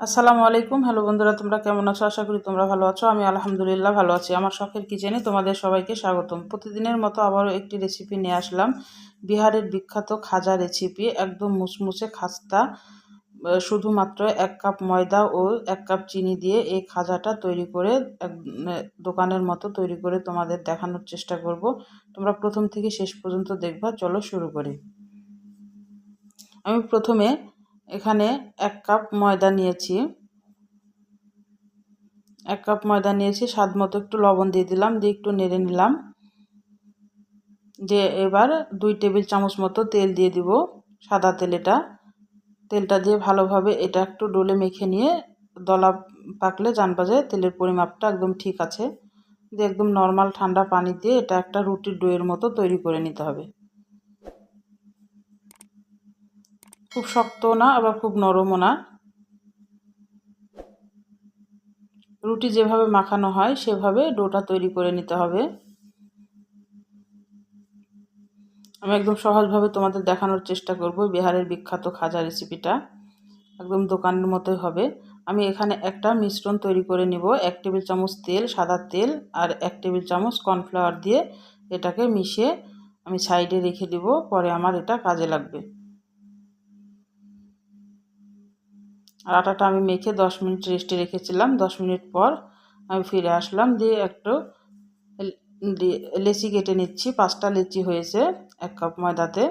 আসসালামু আলাইকুম। হ্যালো বন্ধুরা, তোমরা কেমন আছো? আশা করি তোমরা ভালো আছো। আমি আলহামদুলিল্লাহ ভালো আছি। আমার শখের কিচেনে তোমাদের সবাইকে স্বাগতম। প্রতিদিনের মতো আবারও একটি রেসিপি নিয়ে আসলাম। বিহারের বিখ্যাত খাজা রেসিপি একদম মুসমুসে খাস্তা শুধুমাত্র এক কাপ ময়দা ও এক কাপ চিনি দিয়ে এই খাজাটা তৈরি করে, এক দোকানের মতো তৈরি করে তোমাদের দেখানোর চেষ্টা করব। তোমরা প্রথম থেকে শেষ পর্যন্ত দেখবা। চলো শুরু করি। আমি প্রথমে এখানে এক কাপ ময়দা নিয়েছি। এক কাপ ময়দা নিয়েছি, স্বাদ মতো একটু লবণ দিয়ে দিলাম, দিয়ে একটু নেড়ে নিলাম। যে এবার দুই টেবিল চামচ মতো তেল দিয়ে দিব, সাদা তেল এটা। তেলটা দিয়ে ভালোভাবে এটা একটু ডোলে মেখে নিয়ে দলা পাকলে জানবা যে তেলের পরিমাপটা একদম ঠিক আছে। দিয়ে একদম নর্মাল ঠান্ডা পানি দিয়ে এটা একটা রুটির ডোয়ের মতো তৈরি করে নিতে হবে। খুব শক্ত না, আবার খুব নরমও না। রুটি যেভাবে মাখানো হয়, সেভাবে ডোটা তৈরি করে নিতে হবে। আমি একদম সহজভাবে তোমাদের দেখানোর চেষ্টা করব বিহারের বিখ্যাত খাজা রেসিপিটা। একদম দোকানের মতোই হবে। আমি এখানে একটা মিশ্রণ তৈরি করে নিব, এক টেবিল চামচ তেল, সাদা তেল, আর এক টেবিল চামচ কর্নফ্লাওয়ার দিয়ে এটাকে মিশিয়ে আমি সাইডে রেখে দিব, পরে আমার এটা কাজে লাগবে। আর আটাটা আমি মেখে দশ মিনিট রেস্টে রেখেছিলাম। দশ মিনিট পর আমি ফিরে আসলাম, দিয়ে একটু লেচি কেটে নিচ্ছি। পাঁচটা লেচি হয়েছে এক কাপ ময়দাতে।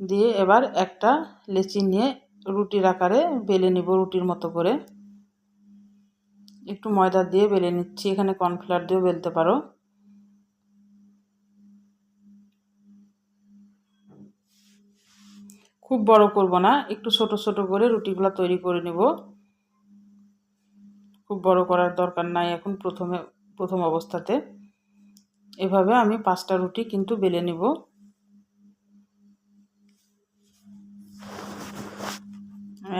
দিয়ে এবার একটা লেচি নিয়ে রুটির আকারে বেলে নিব রুটির মতো করে। একটু ময়দা দিয়ে বেলে নিচ্ছি। এখানে কর্নফ্লাওয়ার দিয়েও বেলতে পারো। খুব বড় করব না, একটু ছোট ছোট করে রুটিগুলো তৈরি করে নেব। খুব বড় করার দরকার নাই এখন প্রথমে, প্রথম অবস্থাতে। এভাবে আমি পাঁচটা রুটি কিন্তু বেলে নিব।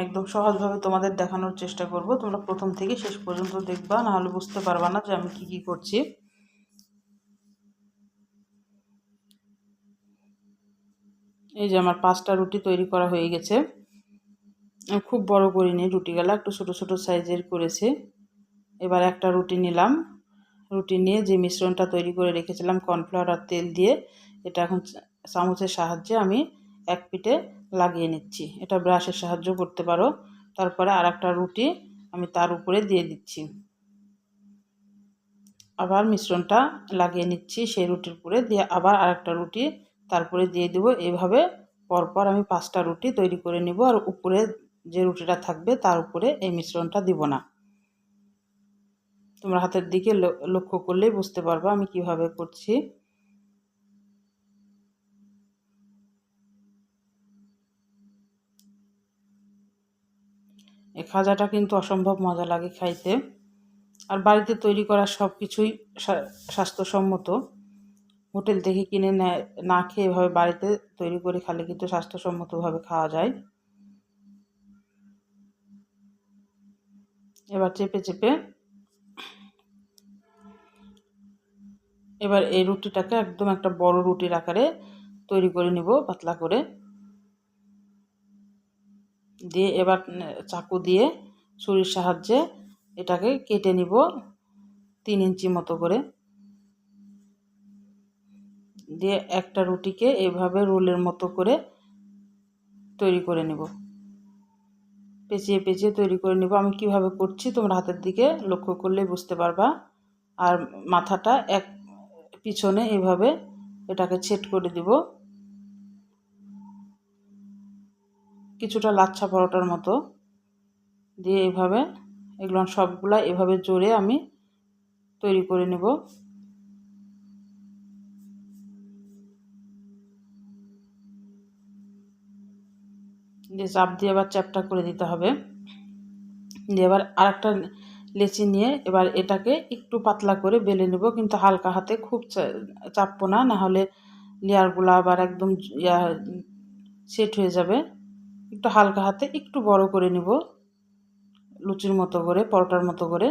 একদম সহজভাবে তোমাদের দেখানোর চেষ্টা করব। তোমরা প্রথম থেকে শেষ পর্যন্ত দেখবা, নাহলে বুঝতে পারবা না যে আমি কি কি করছি। এই যে আমার পাঁচটা রুটি তৈরি করা হয়ে গেছে। খুব বড় করিনি রুটিগুলো একটু ছোট ছোট সাইজের করেছে। এবার একটা রুটি নিলাম। রুটি নিয়ে যে মিশ্রণটা তৈরি করে রেখেছিলাম কর্নফ্লাওয়ার আর তেল দিয়ে, এটা এখন চামচের সাহায্যে আমি এক পিঠে লাগিয়ে নিচ্ছি। এটা ব্রাশের সাহায্য করতে পারো। তারপরে আর একটা রুটি আমি তার উপরে দিয়ে দিচ্ছি। আবার মিশ্রণটা লাগিয়ে নিচ্ছি সেই রুটির উপরে। দিয়ে আবার আরেকটা রুটি তারপরে দিয়ে দেবো। এইভাবে পরপর আমি পাঁচটা রুটি তৈরি করে নিব আর উপরে যে রুটিটা থাকবে তার উপরে এই মিশ্রণটা দিব না। তোমরা হাতের দিকে লক্ষ্য করলেই বুঝতে পারবে আমি কীভাবে করছি। এই খাজাটা কিন্তু অসম্ভব মজা লাগে খাইতে। আর বাড়িতে তৈরি করা সব কিছুই স্বাস্থ্যসম্মত। হোটেল থেকে কিনে না খেয়ে এভাবে বাড়িতে তৈরি করে খালে কিন্তু স্বাস্থ্যসম্মতভাবে খাওয়া যায়। এবার চেপে চেপে, এবার এই রুটিটাকে একদম একটা বড় রুটির আকারে তৈরি করে নিব, পাতলা করে। দিয়ে এবার চাকু দিয়ে ছুরির সাহায্যে এটাকে কেটে নিব তিন ইঞ্চি মতো করে। দিয়ে একটা রুটিকে এভাবে রোলের মতো করে তৈরি করে নেব। পেঁচিয়ে পেঁচিয়ে তৈরি করে নেব। আমি কীভাবে করছি তোমরা হাতের দিকে লক্ষ্য করলে বুঝতে পারবা। আর মাথাটা এক পিছনে এভাবে এটাকে ছেট করে দিব। কিছুটা লাচ্ছা পরোটার মতো দিয়ে এভাবে এগুলো সবগুলা এভাবে জোরে আমি তৈরি করে নেব। দিয়ে চাপ দিয়ে আবার চ্যাপটা করে দিতে হবে। দিয়ে এবার আরেকটা লেচি নিয়ে এবার এটাকে একটু পাতলা করে বেলে নেব, কিন্তু হালকা হাতে খুব চাপবো না নাহলে লেয়ারগুলো আবার একদম ইয়া সেট হয়ে যাবে। একটু হালকা হাতে একটু বড় করে নিব, লুচির মতো করে, পরোটার মতো করে।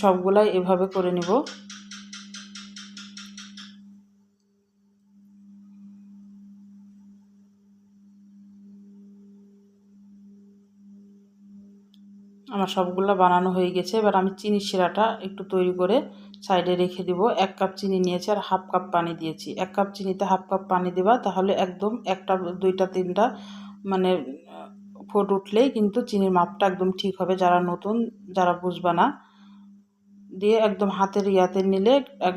সবগুলাই এভাবে করে নিব। আমার সবগুলো বানানো হয়ে গেছে। এবার আমি চিনি শিরাটা একটু তৈরি করে সাইডে রেখে দিব। এক কাপ চিনি নিয়েছি আর হাফ কাপ পানি দিয়েছি। এক কাপ চিনিতে হাফ কাপ পানি দেবা, তাহলে একদম একটা, দুইটা, তিনটা মানে ফোট উঠলেই কিন্তু চিনির মাপটা একদম ঠিক হবে। যারা নতুন, যারা বুঝবা না, দিয়ে একদম হাতের ইয়াতে নিলে এক,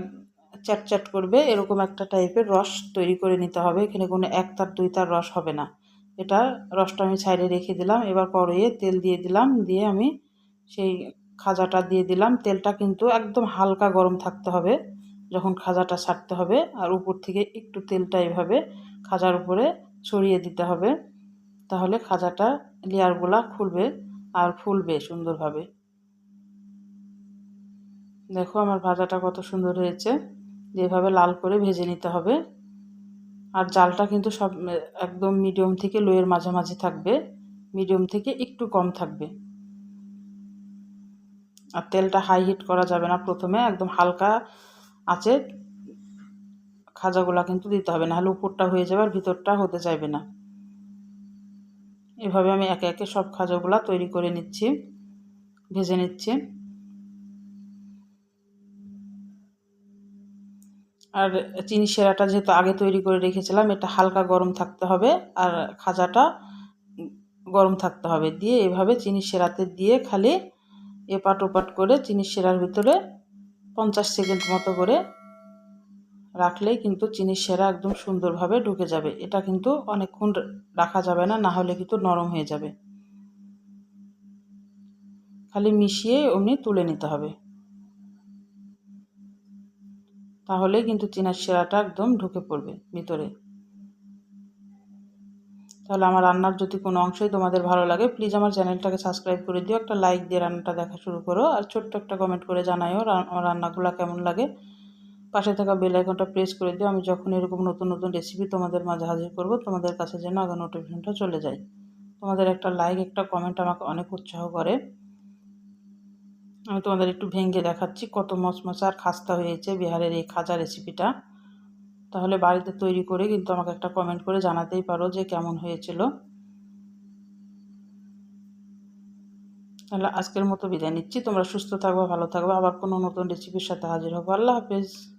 চ্যাট চ্যাট করবে। এরকম একটা টাইপের রস তৈরি করে নিতে হবে। এখানে কোনো এক তার দুই তার রস হবে না। এটা রসটা আমি সাইডে রেখে দিলাম। এবার কড়াইয়ে তেল দিয়ে দিলাম। দিয়ে আমি সেই খাজাটা দিয়ে দিলাম। তেলটা কিন্তু একদম হালকা গরম থাকতে হবে, যখন খাজাটা ছাড়তে হবে। আর উপর থেকে একটু তেলটা এভাবে খাজার উপরে ছড়িয়ে দিতে হবে। তাহলে খাজাটা লেয়ারগুলা খুলবে আর ফুলবে সুন্দরভাবে। দেখো আমার ভাজাটা কত সুন্দর হয়েছে। যেভাবে লাল করে ভেজে নিতে হবে। আর জালটা কিন্তু সব একদম মিডিয়াম থেকে লোয়ের মাঝামাঝি থাকবে। মিডিয়াম থেকে একটু কম থাকবে। আর তেলটা হাই হিট করা যাবে না প্রথমে, একদম হালকা আছে খাজাগুলা কিন্তু দিতে হবে না হলে উপরটা হয়ে যাবে আর ভিতরটা হতে চাইবে না। এভাবে আমি একে একে সব খাজাগুলা তৈরি করে নিচ্ছি, ভেজে নিচ্ছি। আর চিনি সেরাটা যেহেতু আগে তৈরি করে রেখেছিলাম, এটা হালকা গরম থাকতে হবে আর খাজাটা গরম থাকতে হবে। দিয়ে এভাবে চিনি সেরাতে দিয়ে খালি এপাট ওপাট করে চিনি সেরার ভিতরে পঞ্চাশ সেকেন্ড মতো করে রাখলেই কিন্তু চিনি সেরা একদম সুন্দরভাবে ঢুকে যাবে। এটা কিন্তু অনেকক্ষণ রাখা যাবে না না হলে কিন্তু নরম হয়ে যাবে। খালি মিশিয়ে অমনি তুলে নিতে হবে। তাহলেই কিন্তু চিনার সেরাটা একদম ঢুকে পড়বে ভিতরে। তাহলে আমার রান্নার যদি কোনো অংশই তোমাদের ভালো লাগে প্লিজ আমার চ্যানেলটাকে সাবস্ক্রাইব করে দিও, একটা লাইক দিয়ে রান্নাটা দেখা শুরু করো, আর ছোট্ট একটা কমেন্ট করে জানাইও রান্নাগুলো কেমন লাগে। পাশে থাকা বেল আইকনটা প্রেস করে দিও, আমি যখন এরকম নতুন নতুন রেসিপি তোমাদের মাঝে হাজির করব, তোমাদের কাছে যেন আগে নোটিফিকেশনটা চলে যায়। তোমাদের একটা লাইক একটা কমেন্ট আমাকে অনেক উৎসাহ করে। আমি তোমাদের একটু ভেঙে দেখাচ্ছি কত মশমশা আর খাস্তা হয়েছে বিহারের এই খাজা রেসিপিটা তাহলে বাড়িতে তৈরি করে কিন্তু আমাকে একটা কমেন্ট করে জানাতেই পারো যে কেমন হয়েছিল। তাহলে আজকের মতো বিদায় নিচ্ছি। তোমরা সুস্থ থাকবে, ভালো থাকবে। আবার কোনো নতুন রেসিপির সাথে হাজির হব। আল্লাহ হাফেজ।